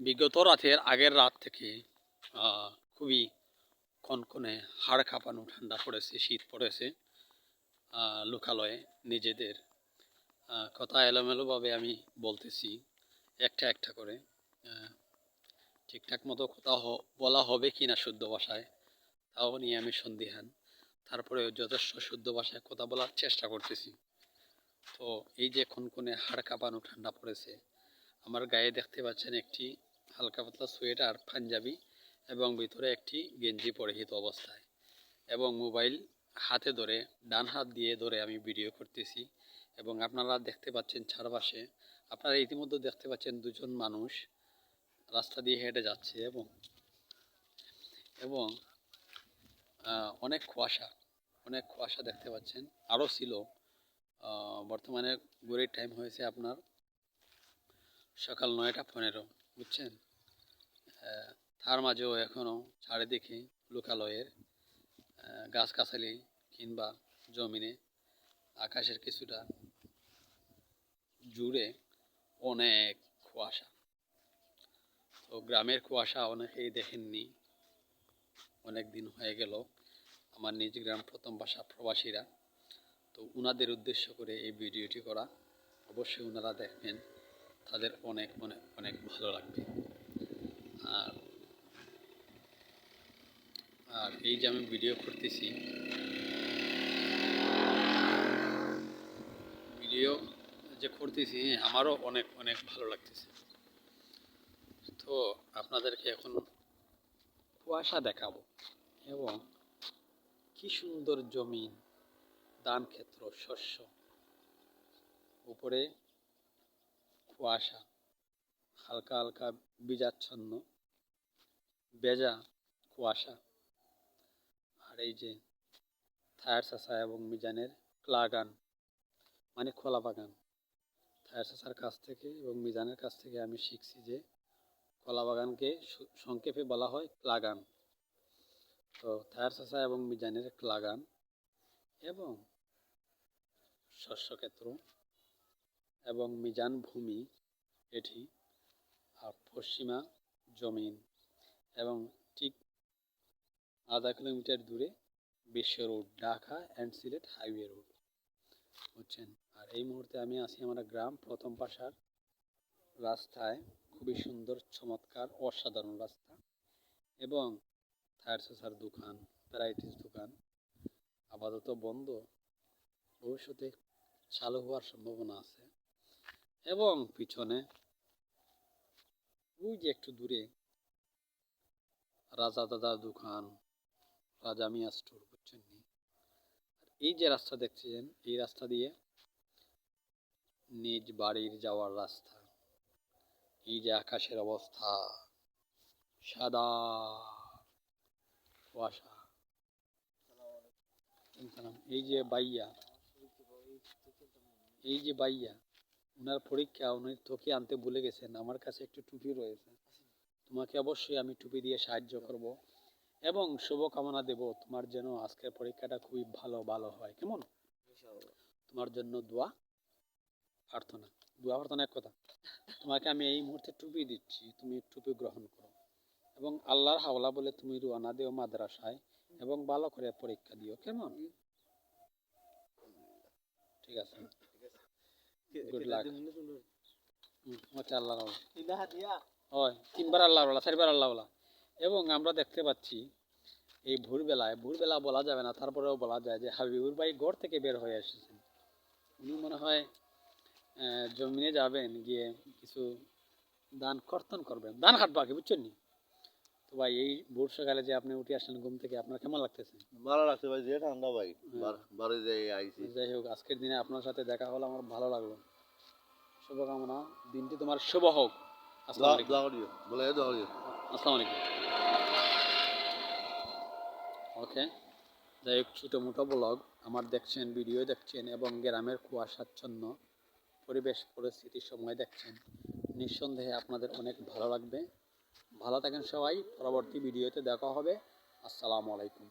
বিগত রাতের আগের রাত থেকে খুবই কনকনে হাড় কাঁপানো, ঠান্ডা পড়েছে, শীত পড়েছে লোকালয়ে নিজেদের। কথা এলোমেলোভাবে আমি বলতেছি, একটা একটা করে। ঠিকঠাক মতো কথা বলা হবে কি না শুদ্ধ ভাষায়, তাও নিয়ে আমি সন্দিহান। তারপরে যথেষ্ট শুদ্ধ ভাষায় কথা বলার চেষ্টা করতেছি। তো এই যে কনকনে হাড় কাঁপানো, ঠান্ডা পড়েছে, আমার গায়ে দেখতে পাচ্ছেন একটি হালকা পাতলা সোয়েটার, পাঞ্জাবি এবং ভিতরে একটি গেঞ্জি পরিহিত অবস্থায় এবং মোবাইল হাতে ধরে, ডান হাত দিয়ে ধরে আমি ভিডিও করতেছি এবং আপনারা দেখতে পাচ্ছেন চারপাশে, আপনারা ইতিমধ্যে দেখতে পাচ্ছেন দুজন মানুষ রাস্তা দিয়ে হেঁটে যাচ্ছে এবং এবং অনেক কুয়াশা অনেক কুয়াশা দেখতে পাচ্ছেন আরও ছিল। বর্তমানে ঘড়ির টাইম হয়েছে আপনার সকাল নয়টা পনেরো। বুঝছেন? তার মাঝেও এখনও চারিদিকে লোকালয়ের আহ, গাছগাছালি কিংবা জমিনে আকাশের কিছুটা জুড়ে অনেক কুয়াশা। তো গ্রামের কুয়াশা অনেকেই দেখেননি। অনেক দিন হয়ে গেল আমার নিজ গ্রাম প্রথম বাসা প্রবাসীরা। তো উনাদের উদ্দেশ্য করে এই ভিডিওটি করা। অবশ্যই ওনারা দেখবেন। তাদের অনেক অনেক অনেক ভালো লাগবে। আর আর এই যে আমি ভিডিও করতেছি ভিডিও যে করতেছি, আমারও অনেক অনেক ভালো লাগতেছে। তো আপনাদেরকে এখন কুয়াশা দেখাবো এবং কি সুন্দর জমিন ধান ক্ষেত্র, শস্য, উপরে কুয়াশা, হালকা হালকা বীজাচ্ছন্ন বেজা কুয়াশা। আর এই যে থায়ার চাষা এবং মিজানের ক্লাগান মানে খোলা বাগান। থায়ার চাষার কাছ থেকে এবং মিজানের কাছ থেকে আমি শিখছি যে কলা বাগানকে সংক্ষেপে বলা হয় ক্লাগান। তো থায়ার চাষা এবং মিজানের ক্লাগান এবং শস্যক্ষেত্র এবং মিজান ভূমি এটি আর পশ্চিমা জমিন এবং ঠিক আধা কিলোমিটার দূরে Bishwa road, Dhaka and Sylhet highway road বুঝছেন? আর এই মুহূর্তে আমি আছি আমার গ্রাম প্রথম পাশার রাস্তায়, খুবই সুন্দর, চমৎকার, অসাধারণ রাস্তা এবং টায়ার সাসার দোকান ভ্যারাইটিস দোকান আপাতত বন্ধ। ভবিষ্যতে চালু হওয়ার সম্ভাবনা আছে। এবং পিছনে ওই যে একটু দূরে রাজা দাদার দোকান, রাজা মিয়া স্টোর বুঝছেন? এই যে রাস্তা দেখছেন, এই রাস্তা দিয়ে নিজ বাড়ির যাওয়ার রাস্তা এই যে আকাশের অবস্থা, সাদা কুয়াশা এই যে বাইয়া, এই যে বাইয়া ওনার পরীক্ষা, উনি তোকে আনতে ভুলে গেছেন, আমার কাছে একটু টুপি রয়েছে। তোমাকে অবশ্যই আমি টুপি দিয়ে সাহায্য করব এবং শুভকামনা দেব তোমার যেন আজকের পরীক্ষাটা খুবই ভালো ভালো হয়। কেমন? তোমার জন্য দোয়া, প্রার্থনা। দোয়া, প্রার্থনা এক কথা। তোমাকে আমি এই মুহূর্তে টুপি দিচ্ছি, তুমি টুপি গ্রহণ করো এবং আল্লাহর হাওলা বলে তুমি রুয়ানা দিও মাদ্রাসায় এবং ভালো করে পরীক্ষা দিও। কেমন? ঠিক আছে। গুড লাক ওকে আল্লাহ হয় তিনবার আল্লাহ বলা চারবার আল্লাহ বলা এবং আমরা দেখতে পাচ্ছি এই ভোরবেলায় ভোরবেলা বলা যাবে না তারপরেও বলা যায় যে হাবিবুর ভাই ঘর থেকে বের হয়ে এসেছেন। উনি মনে হয় আহ, জমিনে যাবেন গিয়ে কিছু দান কর্তন করবেন। দান হাট বাকি বুঝছেন নি? তো ভাই এই ভোর সকালে যে আপনি উঠে আসলেন ঘুম থেকে আপনার কেমন লাগতেছে? ভালো লাগছে ভাই যে ঠান্ডা ভাই বার- বাড়ি যাই আইছি। যাই হোক আজকের দিনে আপনার সাথে দেখা হলো আমার ভালো লাগল। শুভকামনা দিনটি তোমার শুভ হোক। আসসালামু আলাইকুম। আসসালামু আলাইকুম। ওকে যাই হোক ছোটো মোটো ব্লগ। আমার দেখছেন ভিডিও দেখছেন এবং গ্রামের কুয়াশাচ্ছন্ন পরিবেশ পরিস্থিতির সময় দেখছেন। নিঃসন্দেহে আপনাদের অনেক ভালো লাগবে। ভালো থাকেন সবাই পরবর্তী ভিডিওতে দেখা হবে। আসসালামু আলাইকুম।